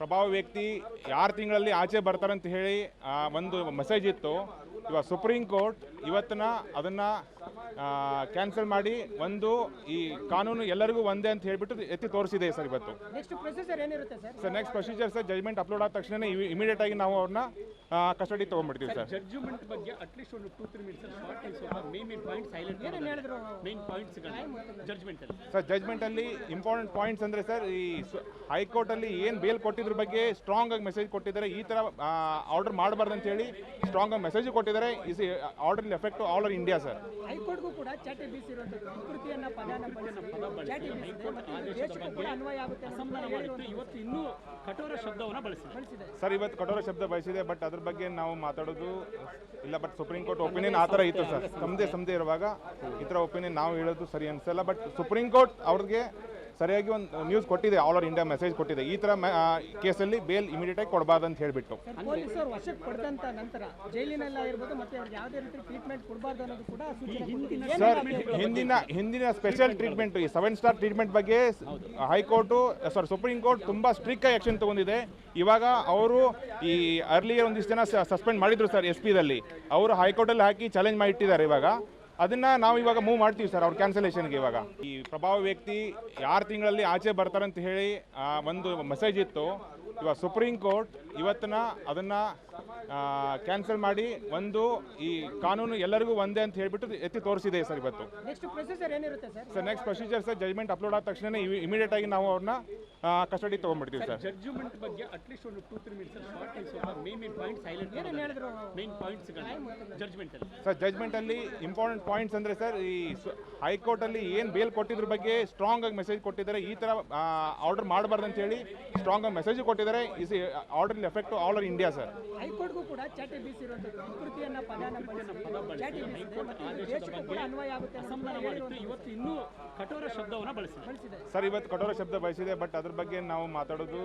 ಪ್ರಭಾವ ವ್ಯಕ್ತಿ ಯಾರು ತಿಂಗಳಲ್ಲಿ ಆಚೆ ಬರ್ತಾರಂತ ಹೇಳಿ ಒಂದು ಮೆಸೇಜ್ ಇತ್ತು. ಇವಾಗ ಸುಪ್ರೀಂ ಕೋರ್ಟ್ ಇವತ್ತಿನ ಅದನ್ನು ಕ್ಯಾನ್ಸಲ್ ಮಾಡಿ ಒಂದು ಈ ಕಾನೂನು ಎಲ್ಲರಿಗೂ ಒಂದೇ ಅಂತ ಹೇಳಿಬಿಟ್ಟು ಎತ್ತಿ ತೋರಿಸಿದೆ ಸರ್ ಇವತ್ತು. ನೆಕ್ಸ್ಟ್ ಪ್ರೊಸೀಜರ್ ಏನಿರುತ್ತೆ sir? Sir next procedure sir judgement upload ಆದ ತಕ್ಷಣ ಇಮಿಡಿಯೇಟ್ ಆಗಿ ನಾವು ಅವ್ರನ್ನ ಕಸ್ಟಡಿ ತೊಗೊಂಡ್ಬಿಡ್ತೀವಿ ಸರ್ ಜಡ್ಜ್ಮೆಂಟ್ ಬಗ್ಗೆ ಅಟ್ಲೀಸ್ಟ್ ಒಂದು two three minutes points highlight ಏನೇನು ಮೇನ್ ಪಾಯಿಂಟ್ಸ್ ಜಡ್ಜ್ಮೆಂಟ್ ಅಲ್ಲಿ. ಸರ್ ಜಜ್ಮೆಂಟಲ್ಲಿ ಇಂಪಾರ್ಟೆಂಟ್ ಪಾಯಿಂಟ್ಸ್ ಅಂದರೆ ಸರ್ ಈ ಹೈಕೋರ್ಟಲ್ಲಿ ಏನು ಬೇಲ್ ಕೊಟ್ಟಿದ್ರ ಬಗ್ಗೆ ಸ್ಟ್ರಾಂಗ್ ಆಗಿ ಮೆಸೇಜ್ ಕೊಟ್ಟಿದ್ದಾರೆ. ಈ ಥರ ಆರ್ಡರ್ ಮಾಡಬಾರ್ದು ಅಂತ ಹೇಳಿ ಸ್ಟ್ರಾಂಗ್ ಆಗಿ ಮೆಸೇಜ್ ಕೊಟ್ಟಿದ್ದಾರೆ. Is order effect all over India sir ಹೈಕೋರ್ಟ್ಗೂ ಕೂಡ ಚಾಟಿ ವಿಕೃತಿಯನ್ನ ಪದಾನ ಚಾಟಿ ದೇಶಕ್ಕೂ ಕೂಡ ಅನ್ವಯ ಆಗುತ್ತೆ ಇವತ್ತು ಇನ್ನೂ ಕಠೋರ ಶಬ್ದವನ್ನ ಬಳಸಿದೆ. ಬಳಸಿದೆ. ಸರ್ ಇವತ್ತು ಕಠೋರ ಶಬ್ದ ಬಯಸಿದೆ ಬಟ್ ಅದ್ರ ಬಗ್ಗೆ ನಾವು ಮಾತಾಡೋದು ಇಲ್ಲ ಬಟ್ ಸುಪ್ರೀಂ ಕೋರ್ಟ್ ಒಪಿನಿಯನ್ ಆ ಥರ ಇತ್ತು ಸರ್. ಸಮದೇ ಸಮದೇ ಇರುವಾಗ ಈ ಥರ ಒಪಿನಿಯನ್ ನಾವು ಹೇಳೋದು ಸರಿ ಅನಿಸಲ್ಲ ಬಟ್ ಸುಪ್ರೀಂ ಕೋರ್ಟ್ ಅವ್ರಿಗೆ ಸರಿಯಾಗಿ ಒಂದು ನ್ಯೂಸ್ ಕೊಟ್ಟಿದೆ ಆಲ್ ಓವರ್ ಇಂಡಿಯಾ ಮೆಸೇಜ್ ಕೊಟ್ಟಿದೆ. ಈ ಥರ ಕೇಸಲ್ಲಿ ಬೇಲ್ ಇಮಿಡಿಯೇಟ್ ಆಗಿ ಕೊಡಬಾರ್ದು ಅಂತ ಹೇಳಿಬಿಟ್ಟು ಸರ್ ಹಿಂದಿನ ಹಿಂದಿನ ಸ್ಪೆಷಲ್ ಟ್ರೀಟ್ಮೆಂಟ್ ಈ ಸೆವೆನ್ ಸ್ಟಾರ್ ಟ್ರೀಟ್ಮೆಂಟ್ ಬಗ್ಗೆ high court sorry supreme court ತುಂಬಾ ಸ್ಟ್ರಿಕ್ಟ್ ಆಗಿ ಆಕ್ಷನ್ ತಗೊಂಡಿದೆ. ಇವಾಗ ಅವರು ಈ ಅರ್ಲಿಯರ್ ಒಂದಿಷ್ಟು ಜನ ಸಸ್ಪೆಂಡ್ ಮಾಡಿದ್ರು ಸರ್ ಎಸ್ ಪಿದಲ್ಲಿ ಅವರು ಹೈಕೋರ್ಟಲ್ಲಿ ಹಾಕಿ ಚಾಲೆಂಜ್ ಮಾಡಿಟ್ಟಿದ್ದಾರೆ ಇವಾಗ. ಅದನ್ನ ನಾವು ಇವಾಗ ಮೂವ್ ಮಾಡ್ತೀವಿ ಸರ್ ಅವ್ರ ಕ್ಯಾನ್ಸಲೇಷನ್ಗೆ ಇವಾಗ. ಈ ಪ್ರಭಾವ ವ್ಯಕ್ತಿ ಯಾರು ತಿಂಗಳಲ್ಲಿ ಆಚೆ ಬರ್ತಾರಂತ ಹೇಳಿ ಒಂದು ಮೆಸೇಜ್ ಇತ್ತು. ಇವಾಗ ಸುಪ್ರೀಂ ಕೋರ್ಟ್ ಇವತ್ತಿನ ಅದನ್ನ ಕ್ಯಾನ್ಸಲ್ ಮಾಡಿ ಒಂದು ಈ ಕಾನೂನು ಎಲ್ಲರಿಗೂ ಒಂದೇ ಅಂತ ಹೇಳಿಬಿಟ್ಟು ಎತ್ತಿ ತೋರಿಸಿದೆ ಸರ್ ಇವತ್ತು. ನೆಕ್ಸ್ಟ್ ಪ್ರೊಸೀಜರ್ ಏನಿರುತ್ತೆ sir? Sir next procedure sir judgement upload ಆದ ತಕ್ಷಣ ಇಮಿಡಿಯೇಟ್ ಆಗಿ ನಾವು ಅವ್ರನ್ನ ಕಸ್ಟಡಿ ತೊಗೊಂಡ್ಬಿಡ್ತೀವಿ ಸರ್. ಜಡ್ಜ್ಮೆಂಟ್ ಬಗ್ಗೆ ಅಟ್ಲೀಸ್ಟ್ ಒಂದು two three minutes points judgement ಅಲ್ಲಿ. ಸರ್ ಇಂಪಾರ್ಟೆಂಟ್ ಪಾಯಿಂಟ್ಸ್ ಅಂದ್ರೆ ಸರ್ ಈ ಹೈಕೋರ್ಟ್ ಅಲ್ಲಿ ಏನು ಬೇಲ್ ಕೊಟ್ಟಿದ್ರ ಬಗ್ಗೆ ಸ್ಟ್ರಾಂಗ್ ಆಗಿ ಮೆಸೇಜ್ ಕೊಟ್ಟಿದ್ದಾರೆ. ಈ ತರ ಆರ್ಡರ್ ಮಾಡಬಾರ್ದು ಅಂತ ಹೇಳಿ ಸ್ಟ್ರಾಂಗ್ ಆಗಿ ಮೆಸೇಜ್ ಕೊಟ್ಟಿದ್ದಾರೆ. Is order effect all over India sir. ಹೈಕೋರ್ಟ್ಗೂ ಕೂಡ ಚಾಟಿ ಬೀಸಿರುವಂಥದ್ದು ವಿಕೃತಿಯನ್ನ ಪದಾನ ಚಾಟಿ ದೇಶಕ್ಕೂ ಕೂಡ ಅನ್ವಯ ಆಗುತ್ತೆ ಇವತ್ತು ಇನ್ನೂ ಕಠೋರ ಶಬ್ದವನ್ನ ಬಳಸಿದೆ ಬಳಸಿದೆ ಸರ್ ಇವತ್ತು ಕಠೋರ ಶಬ್ದ ಬಯಸಿದೆ ಬಟ್ ಅದ್ರ ಬಗ್ಗೆ ನಾವು ಮಾತಾಡೋದು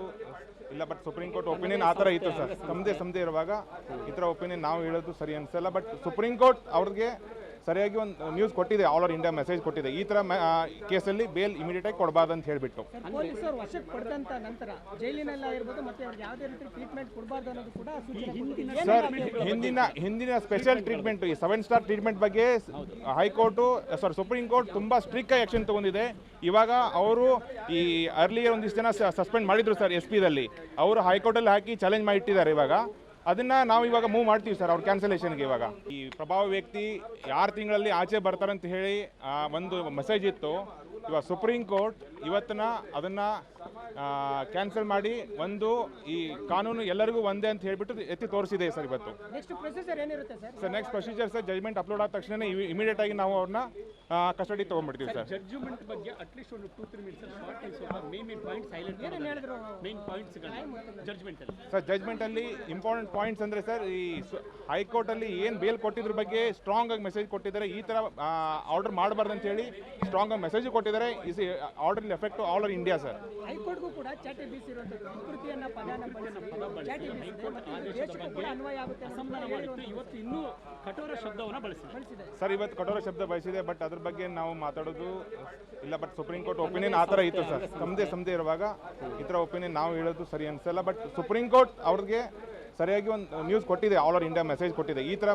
ಇಲ್ಲ ಬಟ್ ಸುಪ್ರೀಂ ಕೋರ್ಟ್ ಒಪಿನಿಯನ್ ಆ ಥರ ಇತ್ತು ಸರ್. ಸಮದೇ. ಸಮದೇ ಇರುವಾಗ ಈ ಥರ ಒಪಿನಿಯನ್ ನಾವು ಹೇಳೋದು ಸರಿ ಅನಿಸಲ್ಲ ಬಟ್ ಸುಪ್ರೀಂ ಕೋರ್ಟ್ ಅವ್ರಿಗೆ ಸರಿಯಾಗಿ ಒಂದು ನ್ಯೂಸ್ ಕೊಟ್ಟಿದೆ ಆಲ್ ಓವರ್ ಇಂಡಿಯಾ ಮೆಸೇಜ್ ಕೊಟ್ಟಿದೆ. ಈ ಥರ ಕೇಸಲ್ಲಿ ಬೇಲ್ ಇಮಿಡಿಯೇಟ್ ಆಗಿ ಕೊಡಬಾರ್ದು ಅಂತ ಹೇಳಿಬಿಟ್ಟು. ಸರ್ ಪೊಲೀಸರು ವಶಕ್ಕೆ ಪಡೆದಂತ ನಂತರ ಜೈಲಿನಲ್ಲ ಇರ್ಬೋದು ಮತ್ತೆ ಅವ್ರಿಗೆ ಯಾವುದೇ ರೀತಿ ಟ್ರೀಟ್ಮೆಂಟ್ ಕೊಡಬಾರ್ದು ಅನ್ನೋದು ಕೂಡ ಸೂಚನೆ ಸರ್ ಹಿಂದಿನ ಹಿಂದಿನ ಸ್ಪೆಷಲ್ ಟ್ರೀಟ್ಮೆಂಟ್ ಈ ಸೆವೆನ್ ಸ್ಟಾರ್ ಟ್ರೀಟ್ಮೆಂಟ್ ಬಗ್ಗೆ high court sorry supreme court ತುಂಬಾ ಸ್ಟ್ರಿಕ್ ಆಗಿ ಆಕ್ಷನ್ ತಗೊಂಡಿದೆ. ಇವಾಗ ಅವರು ಈ ಅರ್ಲಿಯರ್ ಒಂದಿಷ್ಟು ಜನ ಸಸ್ಪೆಂಡ್ ಮಾಡಿದ್ರು ಸರ್ ಎಸ್ ಪಿದಲ್ಲಿ ಅವರು ಹೈಕೋರ್ಟಲ್ಲಿ ಹಾಕಿ ಚಾಲೆಂಜ್ ಮಾಡಿ ಇಟ್ಟಿದ್ದಾರೆ ಇವಾಗ. ಅದನ್ನ ನಾವು ಇವಾಗ ಮೂವ್ ಮಾಡ್ತೀವಿ ಸರ್ ಅವ್ರ ಕ್ಯಾನ್ಸಲೇಷನ್ಗೆ ಇವಾಗ. ಈ ಪ್ರಭಾವ ವ್ಯಕ್ತಿ ಯಾರು ತಿಂಗಳಲ್ಲಿ ಆಚೆ ಬರ್ತಾರಂತ ಹೇಳಿ ಒಂದು ಮೆಸೇಜ್ ಇತ್ತು. ಇವಾಗ ಸುಪ್ರೀಂ ಕೋರ್ಟ್ ಇವತ್ತಿನ ಅದನ್ನ ಕ್ಯಾನ್ಸಲ್ ಮಾಡಿ ಒಂದು ಈ ಕಾನೂನು ಎಲ್ಲರಿಗೂ ಒಂದೇ ಅಂತ ಹೇಳಿಬಿಟ್ಟು ಎತ್ತಿ ತೋರಿಸಿದೆ ಸರ್ ಇವತ್ತು. ನೆಕ್ಸ್ಟ್ ಪ್ರೊಸೀಜರ್ ಏನಿರುತ್ತೆ sir? Sir next procedure sir judgement upload ಆದ ತಕ್ಷಣ ಇಮಿಡಿಯೇಟ್ ಆಗಿ ನಾವು ಅವ್ರನ್ನ ಕಸ್ಟಡಿ ತಗೊಂಡ್ಬಿಡ್ತೀವಿ ಸರ್ ಜಡ್ಜ್ಮೆಂಟ್ ಬಗ್ಗೆ ಅಟ್ಲೀಸ್ಟ್ ಒಂದು ಟೂ ತ್ರೀ ಮಿನಿಟ್ಸ್ ಅಲ್ಲಿ. ಸರ್ ಜಜ್ಮೆಂಟಲ್ಲಿ ಇಂಪಾರ್ಟೆಂಟ್ ಪಾಯಿಂಟ್ಸ್ ಅಂದರೆ ಸರ್ ಈ ಹೈಕೋರ್ಟಲ್ಲಿ ಏನು ಬೇಲ್ ಕೊಟ್ಟಿದ್ರ ಬಗ್ಗೆ ಸ್ಟ್ರಾಂಗ್ ಆಗಿ ಮೆಸೇಜ್ ಕೊಟ್ಟಿದ್ದಾರೆ. ಈ ಥರ ಆರ್ಡರ್ ಮಾಡಬಾರ್ದು ಅಂತ ಹೇಳಿ ಸ್ಟ್ರಾಂಗ್ ಆಗಿ ಮೆಸೇಜ್ ಕೊಟ್ಟಿದ್ದಾರೆ. Is order effect all over India sir ಹೈಕೋರ್ಟ್ಗೂ ಕೂಡ ಚಾಟಿ ಬೀಸಿರುವಂಥದ್ದು ವಿಕೃತಿಯನ್ನ ಪದಾನ ಬಳಸಿ ಚಾಟಿ ಬೀಸಿದೆ. ಮತ್ತು ಇದು ದೇಶಕ್ಕೂ ಕೂಡ ಅನ್ವಯ ಆಗುತ್ತೆ ಅಂತ ಅಸಮಾಧಾನ ಮಾಡಿತ್ತು. ಇವತ್ತು ಇನ್ನೂ ಕಠೋರ ಶಬ್ದವನ್ನ ಬಳಸಿದೆ. ಬಳಸಿದೆ. ಸರ್ ಇವತ್ತು ಕಠೋರ ಶಬ್ದ ಬಯಸಿದೆ ಬಟ್ ಅದ್ರ ಬಗ್ಗೆ ನಾವು ಮಾತಾಡೋದು ಇಲ್ಲ ಬಟ್ ಸುಪ್ರೀಂ ಕೋರ್ಟ್ ಒಪಿನಿಯನ್ ಆ ಥರ ಇತ್ತು ಸರ್ ಸಮದೇ ಸಮದೇ ಇರುವಾಗ ಈ ಥರ ಒಪಿನಿಯನ್ ನಾವು ಹೇಳೋದು ಸರಿ ಅನಿಸಲ್ಲ ಬಟ್ ಸುಪ್ರೀಂ ಕೋರ್ಟ್ ಅವ್ರಿಗೆ ಸರಿಯಾಗಿ ಒಂದು ನ್ಯೂಸ್ ಕೊಟ್ಟಿದೆ ಆಲ್ ಓವರ್ ಇಂಡಿಯಾ ಮೆಸೇಜ್ ಕೊಟ್ಟಿದೆ. ಈ ಥರ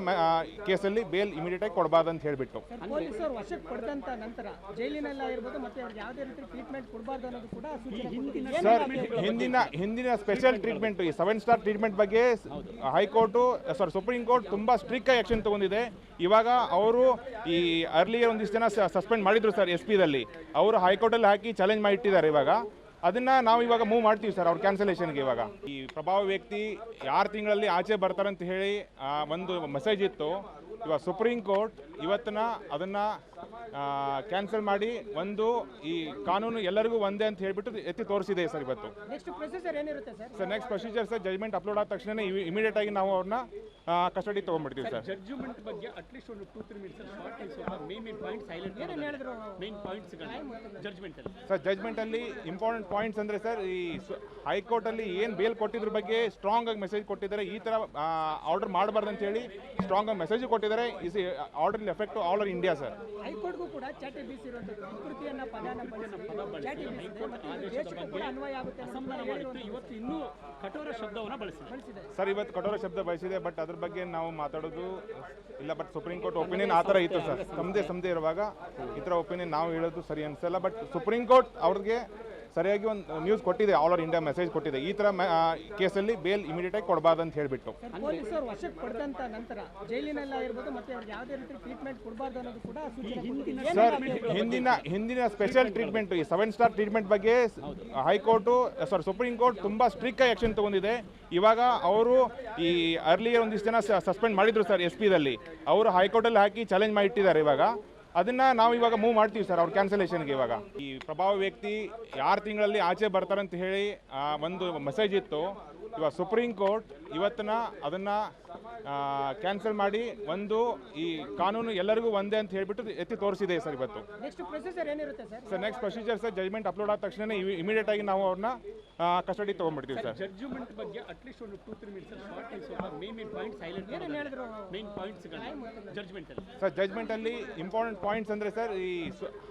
ಕೇಸಲ್ಲಿ ಬೇಲ್ ಇಮಿಡಿಯೇಟ್ ಆಗಿ ಕೊಡಬಾರ್ದು ಅಂತ ಹೇಳಿಬಿಟ್ಟು. ಸರ್ ಪೊಲೀಸರು ವಶಕ್ಕೆ ಪಡೆದಂತ ನಂತರ ಜೈಲಿನಲ್ಲ ಇರ್ಬೋದು ಮತ್ತೆ ಅವ್ರಿಗೆ ಯಾವುದೇ ರೀತಿ ಟ್ರೀಟ್ಮೆಂಟ್ ಕೊಡಬಾರ್ದು ಅನ್ನೋದು ಕೂಡ ಸರ್ ಹಿಂದಿನ ಹಿಂದಿನ ಸ್ಪೆಷಲ್ ಟ್ರೀಟ್ಮೆಂಟ್ ಈ ಸೆವೆನ್ ಸ್ಟಾರ್ ಟ್ರೀಟ್ಮೆಂಟ್ ಬಗ್ಗೆ high court sorry supreme court ತುಂಬಾ ಸ್ಟ್ರಿಕ್ ಆಗಿ ಆಕ್ಷನ್ ತಗೊಂಡಿದೆ. ಇವಾಗ ಅವರು ಈ ಅರ್ಲಿಯರ್ ಒಂದಿಷ್ಟು ಜನ ಸಸ್ಪೆಂಡ್ ಮಾಡಿದ್ರು ಸರ್ ಎಸ್ ಪಿದಲ್ಲಿ ಅವರು ಹೈಕೋರ್ಟಲ್ಲಿ ಹಾಕಿ ಚಾಲೆಂಜ್ ಮಾಡಿಟ್ಟಿದ್ದಾರೆ ಇವಾಗ. ಅದನ್ನ ನಾವು ಇವಾಗ ಮೂವ್ ಮಾಡ್ತೀವಿ ಸರ್ ಅವ್ರ ಕ್ಯಾನ್ಸಲೇಷನ್ಗೆ ಇವಾಗ. ಈ ಪ್ರಭಾವ ವ್ಯಕ್ತಿ ಯಾರು ತಿಂಗಳಲ್ಲಿ ಆಚೆ ಬರ್ತಾರಂತ ಹೇಳಿ ಒಂದು ಮೆಸೇಜ್ ಇತ್ತು. ಇವಾಗ ಸುಪ್ರೀಂ ಕೋರ್ಟ್ ಇವತ್ತಿನ ಅದನ್ನ ಕ್ಯಾನ್ಸಲ್ ಮಾಡಿ ಒಂದು ಈ ಕಾನೂನು ಎಲ್ಲರಿಗೂ ಒಂದೇ ಅಂತ ಹೇಳಿಬಿಟ್ಟು ಎತ್ತಿ ತೋರಿಸಿದೆ ಸರ್ ಇವತ್ತು. ನೆಕ್ಸ್ಟ್ ಪ್ರೊಸೀಜರ್ ಏನಿರುತ್ತೆ sir? Sir next procedure sir judgement upload ಆದ ತಕ್ಷಣ ಇಮಿಡಿಯೇಟ್ ಆಗಿ ನಾವು ಅವ್ರನ್ನ ಕಸ್ಟಡಿ ತೊಗೊಂಡ್ಬಿಡ್ತೀವಿ ಸರ್ ಜಡ್ಜ್ಮೆಂಟ್ ಬಗ್ಗೆ ಅಟ್ಲೀಸ್ಟ್ ಒಂದು two three minutes points judgement ಅಲ್ಲಿ. ಸರ್ ಜಜ್ಮೆಂಟಲ್ಲಿ ಇಂಪಾರ್ಟೆಂಟ್ ಪಾಯಿಂಟ್ಸ್ ಅಂದರೆ ಸರ್ ಈ ಹೈಕೋರ್ಟಲ್ಲಿ ಏನು ಬೇಲ್ ಕೊಟ್ಟಿದ್ರ ಬಗ್ಗೆ ಸ್ಟ್ರಾಂಗ್ ಆಗಿ ಮೆಸೇಜ್ ಕೊಟ್ಟಿದ್ದಾರೆ. ಈ ಥರ ಆರ್ಡರ್ ಮಾಡಬಾರ್ದು ಅಂತ ಹೇಳಿ ಸ್ಟ್ರಾಂಗ್ ಆಗಿ ಮೆಸೇಜ್ ಕೊಟ್ಟಿದ್ದಾರೆ. ಕೊಟ್ಟಿದ್ದಾರೆ is order effect all over India sir ಹೈಕೋರ್ಟ್ಗೂ ಕೂಡ ಚಾಟಿ ಬೀಸಿರುವಂಥದ್ದು ವಿಕೃತಿಯನ್ನ ಪದಾನ ಚಾಟಿ ಬೀಸಿದೆ. ಕೂಡ ಅನ್ವಯ ಆಗುತ್ತೆ ಇವತ್ತು ಇನ್ನೂ ಕಠೋರ ಶಬ್ದವನ್ನು ಬಳಸಿದೆ. ಬಳಸಿದೆ. ಸರ್ ಇವತ್ತು ಕಠೋರ ಶಬ್ದ ಬಯಸಿದೆ ಬಟ್ ಅದ್ರ ಬಗ್ಗೆ ನಾವು ಮಾತಾಡೋದು ಇಲ್ಲ ಬಟ್ ಸುಪ್ರೀಂ ಕೋರ್ಟ್ ಒಪಿನಿಯನ್ ಆ ಥರ ಇತ್ತು ಸರ್. ತಮ್ಮದೇ ಸಮದೇ ಇರುವಾಗ ಈ ಥರ ಒಪಿನಿಯನ್ ನಾವು ಹೇಳೋದು ಸರಿ ಅನ್ಸಲ್ಲ ಬಟ್ ಸುಪ್ರೀಂ ಕೋರ್ಟ್ ಅವ್ರಿಗೆ ಸರಿಯಾಗಿ ಒಂದು ನ್ಯೂಸ್ ಕೊಟ್ಟಿದೆ ಆಲ್ ಓವರ್ ಇಂಡಿಯಾ ಮೆಸೇಜ್ ಕೊಟ್ಟಿದೆ. ಈ ಥರ ಕೇಸಲ್ಲಿ ಬೇಲ್ ಇಮಿಡಿಯೇಟಾಗಿ ಕೊಡಬಾರ್ದು ಅಂತ ಹೇಳಿಬಿಟ್ಟು. ಸರ್ ವಶಕ್ಕೆ ಪಡೆದಂತ ನಂತರ ಜೈಲಿನಲ್ಲಿ ಆಗಿರ್ಬೋದು ಮತ್ತೆ ಅವ್ರಿಗೆ ಯಾವುದೇ ರೀತಿ ಟ್ರೀಟ್ಮೆಂಟ್ ಕೊಡಬಾರ್ದು ಅನ್ನೋದು ಕೂಡ ಸೂಚನೆ ಸರ್ ಹಿಂದಿನ ಹಿಂದಿನ ಸ್ಪೆಷಲ್ ಟ್ರೀಟ್ಮೆಂಟ್ ಈ ಸೆವೆನ್ ಸ್ಟಾರ್ ಟ್ರೀಟ್ಮೆಂಟ್ ಬಗ್ಗೆ high court sorry supreme court ತುಂಬ ಸ್ಟ್ರಿಕ್ಟ್ ಆಗಿ ಆಕ್ಷನ್ ತಗೊಂಡಿದೆ. ಇವಾಗ ಅವರು ಈ ಅರ್ಲಿಯರ್ ಒಂದಿಷ್ಟು ಜನ ಸಸ್ಪೆಂಡ್ ಮಾಡಿದ್ರು ಸರ್ ಎಸ್ ಪಿದಲ್ಲಿ ಅವರು ಹೈಕೋರ್ಟಲ್ಲಿ ಹಾಕಿ ಚಾಲೆಂಜ್ ಮಾಡಿಟ್ಟಿದ್ದಾರೆ ಇವಾಗ. ಅದನ್ನ ನಾವು ಇವಾಗ ಮೂವ್ ಮಾಡ್ತೀವಿ ಸರ್ ಅವ್ರ ಕ್ಯಾನ್ಸಲೇಷನ್ಗೆ ಇವಾಗ. ಈ ಪ್ರಭಾವ ವ್ಯಕ್ತಿ ಯಾರು ತಿಂಗಳಲ್ಲಿ ಆಚೆ ಬರ್ತಾರಂತ ಹೇಳಿ ಒಂದು ಮೆಸೇಜ್ ಇತ್ತು. ಇವಾಗ ಸುಪ್ರೀಂ ಕೋರ್ಟ್ ಇವತ್ತನ್ನ ಅದನ್ನ ಕ್ಯಾನ್ಸಲ್ ಮಾಡಿ ಒಂದು ಈ ಕಾನೂನು ಎಲ್ಲರಿಗೂ ಒಂದೇ ಅಂತ ಹೇಳ್ಬಿಟ್ಟು ಎತ್ತಿ ತೋರಿಸಿದೆ ಸರ್ ಇವತ್ತು. ನೆಕ್ಸ್ಟ್ ಪ್ರೊಸೀಜರ್ ಏನಿರುತ್ತೆ sir sir next procedure sir judgement upload ಆದ ತಕ್ಷಣ ಇಮಿಡಿಯೇಟ್ ಆಗಿ ನಾವು ಅವ್ರನ್ನ ಕಸ್ಟಡಿ ತೊಗೊಂಡ್ಬಿಡ್ತೀವಿ ಸರ್ ಜಡ್ಜ್ಮೆಂಟ್ ಬಗ್ಗೆ ಅಟ್ಲೀಸ್ಟ್ ಒಂದು two three minutes short main main point salient ಏನೇನು ಹೇಳಿದ್ರು? ಮೇನ್ ಪಾಯಿಂಟ್ಸ್ ಜಡ್ಜ್ಮೆಂಟ್ ಅಲ್ಲಿ. ಸರ್ ಜಜ್ಮೆಂಟಲ್ಲಿ ಇಂಪಾರ್ಟೆಂಟ್ ಪಾಯಿಂಟ್ಸ್ ಅಂದರೆ ಸರ್ ಈ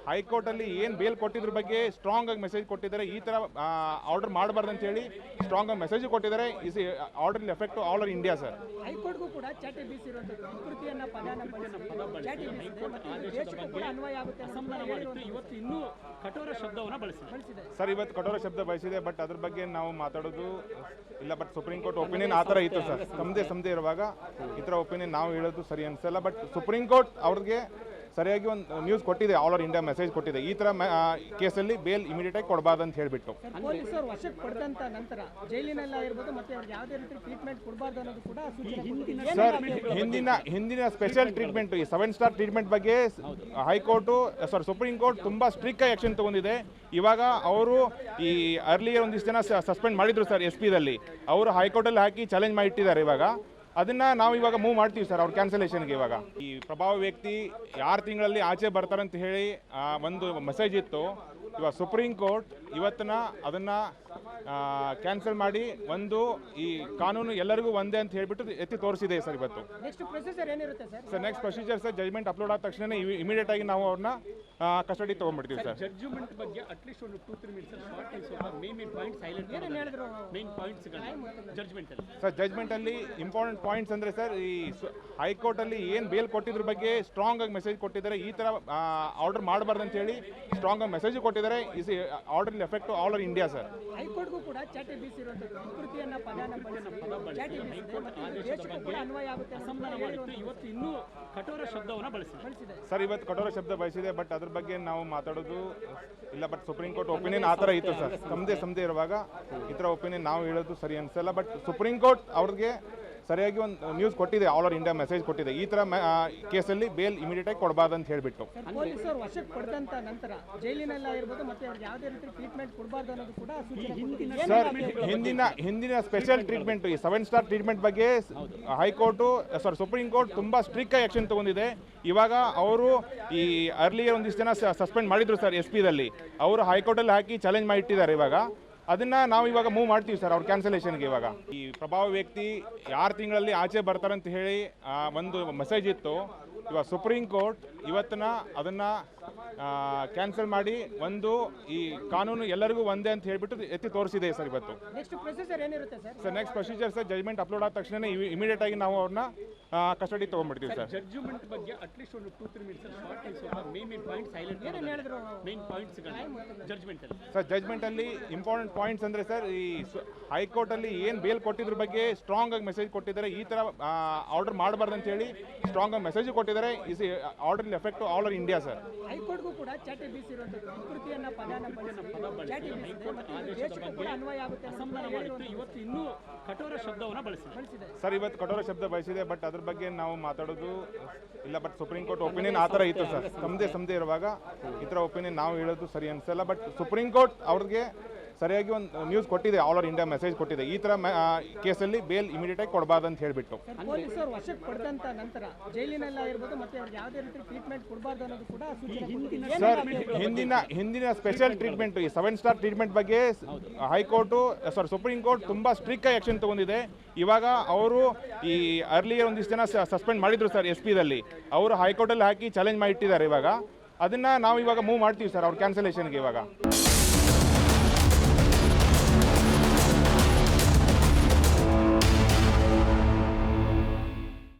ಹೈಕೋರ್ಟಲ್ಲಿ ಏನು ಬೇಲ್ ಕೊಟ್ಟಿದ್ರ ಬಗ್ಗೆ ಸ್ಟ್ರಾಂಗ್ ಆಗಿ ಮೆಸೇಜ್ ಕೊಟ್ಟಿದ್ದಾರೆ. ಈ ಥರ ಆರ್ಡರ್ ಮಾಡಬಾರ್ದು ಅಂತ ಹೇಳಿ ಸ್ಟ್ರಾಂಗ್ ಆಗಿ ಮೆಸೇಜ್ ಕೊಟ್ಟಿದ್ದಾರೆ. Is order effect all over India sir ಹೈಕೋರ್ಟ್ಗೂ ಕೂಡ ಚಾಟಿ ಬೀಸಿರುವಂಥದ್ದು ವಿಕೃತಿಯನ್ನ ಪದನ ಬಳಸಿ ಚಾಟಿ ದೇಶಕ್ಕೂ ಕೂಡ ಅನ್ವಯ ಆಗುತ್ತೆ ಇವತ್ತು ಇನ್ನೂ ಕಠೋರ ಶಬ್ದವನ್ನು ಬಳಸಿದೆ ಬಳಸಿದೆ ಸರ್ ಇವತ್ತು ಕಠೋರ ಶಬ್ದ ಬಳಸಿದೆ ಬಟ್ ಅದ್ರ ಬಗ್ಗೆ ನಾವು ಮಾತಾಡೋದು ಇಲ್ಲ ಬಟ್ ಸುಪ್ರೀಂ ಕೋರ್ಟ್ ಒಪಿನಿಯನ್ ಆ ಥರ ಇತ್ತು ಸರ್. ತಮ್ಮದೇ ಸಮದೇ ಇರುವಾಗ ಈ ಥರ ಒಪಿನಿಯನ್ ನಾವು ಹೇಳೋದು ಸರಿ ಅನಿಸಲ್ಲ ಬಟ್ ಸುಪ್ರೀಂ ಕೋರ್ಟ್ ಅವ್ರಿಗೆ ಸರಿಯಾಗಿ ಒಂದು ನ್ಯೂಸ್ ಕೊಟ್ಟಿದೆ ಆಲ್ ಓವರ್ ಇಂಡಿಯಾ ಮೆಸೇಜ್ ಕೊಟ್ಟಿದೆ. ಈ ಥರ ಕೇಸಲ್ಲಿ ಬೇಲ್ ಇಮಿಡಿಯೇಟಾಗಿ ಕೊಡಬಾರ್ದು ಅಂತ ಹೇಳಿಬಿಟ್ಟು. ಸರ್ ಪೊಲೀಸರು ವಶಕ್ಕೆ ಪಡೆದಂತ ನಂತರ ಜೈಲಿನಲ್ಲಿ ಆಗಿರ್ಬೋದು ಮತ್ತೆ ಅವ್ರಿಗೆ ಯಾವುದೇ ರೀತಿ ಟ್ರೀಟ್ಮೆಂಟ್ ಕೊಡಬಾರ್ದು ಅನ್ನೋದು ಕೂಡ ಸರ್ ಹಿಂದಿನ ಹಿಂದಿನ ಸ್ಪೆಷಲ್ ಟ್ರೀಟ್ಮೆಂಟ್ ಈ ಸೆವೆನ್ ಸ್ಟಾರ್ ಟ್ರೀಟ್ಮೆಂಟ್ ಬಗ್ಗೆ high court sorry supreme court ತುಂಬ ಸ್ಟ್ರಿಕ್ಟ್ ಆಗಿ ಆಕ್ಷನ್ ತಗೊಂಡಿದೆ. ಇವಾಗ ಅವರು ಈ ಅರ್ಲಿಯರ್ ಒಂದಿಷ್ಟು ಜನ ಸಸ್ಪೆಂಡ್ ಮಾಡಿದ್ರು ಸರ್ ಎಸ್ ಪಿದಲ್ಲಿ ಅವರು ಹೈಕೋರ್ಟಲ್ಲಿ ಹಾಕಿ ಚಾಲೆಂಜ್ ಮಾಡಿಟ್ಟಿದ್ದಾರೆ ಇವಾಗ. ಅದನ್ನ ನಾವು ಇವಾಗ ಮೂವ್ ಮಾಡ್ತೀವಿ ಸರ್ ಅವ್ರ ಕ್ಯಾನ್ಸಲೇಷನ್ಗೆ ಇವಾಗ. ಈ ಪ್ರಭಾವ ವ್ಯಕ್ತಿ ಯಾರು ತಿಂಗಳಲ್ಲಿ ಆಚೆ ಬರ್ತಾರಂತ ಹೇಳಿ ಒಂದು ಮೆಸೇಜ್ ಇತ್ತು. ಇವಾಗ ಸುಪ್ರೀಂ ಕೋರ್ಟ್ ಇವತ್ತನ್ನ ಅದನ್ನ ಕ್ಯಾನ್ಸಲ್ ಮಾಡಿ ಒಂದು ಈ ಕಾನೂನು ಎಲ್ಲರಿಗೂ ಒಂದೇ ಅಂತ ಹೇಳಿಬಿಟ್ಟು ಎತ್ತಿ ತೋರಿಸಿದೆ ಸರ್ ಇವತ್ತು. ನೆಕ್ಸ್ಟ್ ಪ್ರೊಸೀಜರ್ ಏನಿರುತ್ತೆ sir? Sir next procedure sir judgement upload ಆದ ತಕ್ಷಣ ಇಮಿಡಿಯೇಟ್ ಆಗಿ ನಾವು ಅವ್ರನ್ನ ಕಸ್ಟಡಿ ತೊಗೊಂಡ್ಬಿಡ್ತೀವಿ ಸರ್ ಜಡ್ಜ್ಮೆಂಟ್ ಬಗ್ಗೆ ಅಟ್ಲೀಸ್ಟ್ ಒಂದು ಟೂ ತ್ರೀ ಮಿನಿಟ್ಸ್ ಪಾಯಿಂಟ್ಸ್ಗಳು ಜಡ್ಜ್ಮೆಂಟ್ ಅಲ್ಲಿ. ಸರ್ ಇಂಪಾರ್ಟೆಂಟ್ ಪಾಯಿಂಟ್ಸ್ ಅಂದ್ರೆ ಸರ್ ಈ ಹೈಕೋರ್ಟ್ ಅಲ್ಲಿ ಏನು ಬೇಲ್ ಕೊಟ್ಟಿದ್ರ ಬಗ್ಗೆ ಸ್ಟ್ರಾಂಗ್ ಆಗಿ ಮೆಸೇಜ್ ಕೊಟ್ಟಿದ್ದಾರೆ. ಈ ತರ ಆರ್ಡರ್ ಮಾಡಬಾರ್ದು ಅಂತ ಹೇಳಿ ಸ್ಟ್ರಾಂಗ್ ಆಗಿ ಮೆಸೇಜ್ ಕೊಟ್ಟಿದ್ದಾರೆ. Is order effect all over India sir ಹೈಕೋರ್ಟ್ಗೂ ಕೂಡ ಚಾಟಿ ಬೀಸಿರುವಂತಹ ಪದನ ಚಾಟಿ ದೇಶಕ್ಕೂ ಕೂಡ ಅನ್ವಯ ಆಗುತ್ತೆ ಇವತ್ತು ಇನ್ನೂ ಕಠೋರ ಶಬ್ದವನ್ನು ಬಳಸಿದೆ ಬಳಸಿದೆ ಸರ್ ಇವತ್ತು ಕಠೋರ ಶಬ್ದ ಬಯಸಿದೆ ಬಟ್ ಅದ್ರ ಬಗ್ಗೆ ನಾವು ಮಾತಾಡೋದು ಇಲ್ಲ ಬಟ್ ಸುಪ್ರೀಂ ಕೋರ್ಟ್ ಒಪಿನಿಯನ್ ಆ ಥರ ಇತ್ತು ಸರ್. ಸಮದೇ ಸಮದೇ ಇರುವಾಗ ಈ ಥರ ಒಪಿನಿಯನ್ ನಾವು ಹೇಳೋದು ಸರಿ ಅನ್ಸಲ್ಲ ಬಟ್ ಸುಪ್ರೀಂ ಕೋರ್ಟ್ ಅವ್ರಿಗೆ ಸರಿಯಾಗಿ ಒಂದು ನ್ಯೂಸ್ ಕೊಟ್ಟಿದೆ ಆಲ್ ಓವರ್ ಇಂಡಿಯಾ ಮೆಸೇಜ್ ಕೊಟ್ಟಿದೆ. ಈ ಥರ ಕೇಸಲ್ಲಿ ಬೇಲ್ ಇಮಿಡಿಯೇಟಾಗಿ ಕೊಡಬಾರ್ದು ಅಂತ ಹೇಳಿಬಿಟ್ಟು. ಸರ್ ಹಿಂದಿನ ಹಿಂದಿನ ಸ್ಪೆಷಲ್ ಟ್ರೀಟ್ಮೆಂಟ್ ಈ ಸೆವೆನ್ ಸ್ಟಾರ್ ಟ್ರೀಟ್ಮೆಂಟ್ ಬಗ್ಗೆ high court sorry supreme court ತುಂಬ ಸ್ಟ್ರಿಕ್ಟ್ ಆಗಿ ಆಕ್ಷನ್ ತಗೊಂಡಿದೆ. ಇವಾಗ ಅವರು ಈ ಅರ್ಲಿಯರ್ ಒಂದಿಷ್ಟು ಜನ ಸಸ್ಪೆಂಡ್ ಮಾಡಿದ್ರು ಸರ್ ಎಸ್ ಪಿದಲ್ಲಿ ಅವರು ಹೈಕೋರ್ಟಲ್ಲಿ ಹಾಕಿ ಚಾಲೆಂಜ್ ಮಾಡಿಟ್ಟಿದ್ದಾರೆ ಇವಾಗ. ಅದನ್ನ ನಾವು ಇವಾಗ ಮೂವ್ ಮಾಡ್ತೀವಿ ಸರ್ ಅವ್ರ ಕ್ಯಾನ್ಸಲೇಷನ್ಗೆ ಇವಾಗ. ಈ ಪ್ರಭಾವ ವ್ಯಕ್ತಿ ಯಾರು ತಿಂಗಳಲ್ಲಿ ಆಚೆ ಬರ್ತಾರಂತ ಹೇಳಿ ಒಂದು ಮೆಸೇಜ್ ಇತ್ತು. ಇವಾಗ ಸುಪ್ರೀಂ ಕೋರ್ಟ್ ಇವತ್ತಿನ ಅದನ್ನ ಕ್ಯಾನ್ಸಲ್ ಮಾಡಿ ಒಂದು ಈ ಕಾನೂನು ಎಲ್ಲರಿಗೂ ಒಂದೇ ಅಂತ ಹೇಳ್ಬಿಟ್ಟು ಎತ್ತಿ ತೋರಿಸಿದೆ ಸರ್ ಇವತ್ತು. ನೆಕ್ಸ್ಟ್ ಪ್ರೊಸೀಜರ್ ಏನಿರುತ್ತೆ sir sir next procedure sir judgement upload ಆದ ತಕ್ಷಣ ಇಮಿಡಿಯೇಟ್ ಆಗಿ ನಾವು ಅವ್ರನ್ನ ಕಸ್ಟಡಿ ತೊಗೊಂಡ್ಬಿಡ್ತೀವಿ ಸರ್ ಜಡ್ಜ್ಮೆಂಟ್ ಬಗ್ಗೆ ಅಟ್ಲೀಸ್ಟ್ ಒಂದು two three minutes short point salient main ಪಾಯಿಂಟ್ಸ್ಗಳು judgement ಅಲ್ಲಿ. ಸರ್ ಇಂಪಾರ್ಟೆಂಟ್ ಪಾಯಿಂಟ್ಸ್ ಅಂದರೆ ಸರ್ ಈ ಹೈಕೋರ್ಟಲ್ಲಿ ಏನು ಬೇಲ್ ಕೊಟ್ಟಿದ್ರ ಬಗ್ಗೆ ಸ್ಟ್ರಾಂಗ್ ಆಗಿ ಮೆಸೇಜ್ ಕೊಟ್ಟಿದ್ದಾರೆ. ಈ ತರ ಆರ್ಡರ್ ಮಾಡಬಾರ್ದು ಅಂತ ಹೇಳಿ ಸ್ಟ್ರಾಂಗ್ ಆಗಿ ಮೆಸೇಜ್ ಕೊಟ್ಟಿದ್ದಾರೆ. Is order effect all over India sir ಹೈಕೋರ್ಟ್ಗೂ ಕೂಡ ಚಾಟಿ ಮಾಡಿತ್ತು. ಇವತ್ತು ಇನ್ನೂ ಕಠೋರ ಶಬ್ದವನ್ನು ಬಳಸಿದೆ. ಬಳಸಿದೆ. ಸರ್ ಇವತ್ತು ಕಠೋರ ಶಬ್ದ ಬಯಸಿದೆ ಬಟ್ ಅದ್ರ ಬಗ್ಗೆ ನಾವು ಮಾತಾಡೋದು ಇಲ್ಲ ಬಟ್ ಸುಪ್ರೀಂ ಕೋರ್ಟ್ ಒಪಿನಿಯನ್ ಆ ಥರ ಇತ್ತು ಸರ್. ಸಮದೇ ಸಮದೇ ಇರುವಾಗ ಈ ಥರ ಒಪಿನಿಯನ್ ನಾವು ಹೇಳೋದು ಸರಿ ಅನ್ಸಲ್ಲ ಬಟ್ ಸುಪ್ರೀಂ ಕೋರ್ಟ್ ಅವ್ರಿಗೆ ಸರಿಯಾಗಿ ಒಂದು ನ್ಯೂಸ್ ಕೊಟ್ಟಿದೆ ಆಲ್ ಓವರ್ ಇಂಡಿಯಾ ಮೆಸೇಜ್ ಕೊಟ್ಟಿದೆ. ಈ ಥರ ಕೇಸಲ್ಲಿ ಬೇಲ್ ಇಮಿಡಿಯೇಟ್ ಆಗಿ ಕೊಡಬಾರ್ದು ಅಂತ ಹೇಳಿಬಿಟ್ಟು. ಸರ್ ಪೊಲೀಸರು ವಶಕ್ಕೆ ಪಡೆದಂತ ನಂತರ ಜೈಲಿನಲ್ಲಿ ಆಗಿರ್ಬೋದು ಮತ್ತೆ ಅವ್ರಿಗೆ ಯಾವುದೇ ರೀತಿ ಟ್ರೀಟ್ಮೆಂಟ್ ಕೊಡಬಾರ್ದು ಅನ್ನೋದು ಕೂಡ ಸೂಚನೆ ಸರ್ ಹಿಂದಿನ ಹಿಂದಿನ ಸ್ಪೆಷಲ್ ಟ್ರೀಟ್ಮೆಂಟ್ ಈ ಸೆವೆನ್ ಸ್ಟಾರ್ ಟ್ರೀಟ್ಮೆಂಟ್ ಬಗ್ಗೆ high court sorry supreme court ತುಂಬ ಸ್ಟ್ರಿಕ್ ಆಗಿ ಆಕ್ಷನ್ ತಗೊಂಡಿದೆ. ಇವಾಗ ಅವರು ಈ ಅರ್ಲಿಯರ್ ಒಂದಿಷ್ಟು ಜನ ಸಸ್ಪೆಂಡ್ ಮಾಡಿದ್ರು ಸರ್ ಎಸ್ ಪಿದಲ್ಲಿ ಅವರು ಹೈಕೋರ್ಟಲ್ಲಿ ಹಾಕಿ ಚಾಲೆಂಜ್ ಮಾಡಿಟ್ಟಿದ್ದಾರೆ ಇವಾಗ. ಅದನ್ನ ನಾವು ಇವಾಗ ಮೂವ್ ಮಾಡ್ತೀವಿ ಸರ್ ಅವ್ರ ಕ್ಯಾನ್ಸಲೇಷನ್ಗೆ ಇವಾಗ.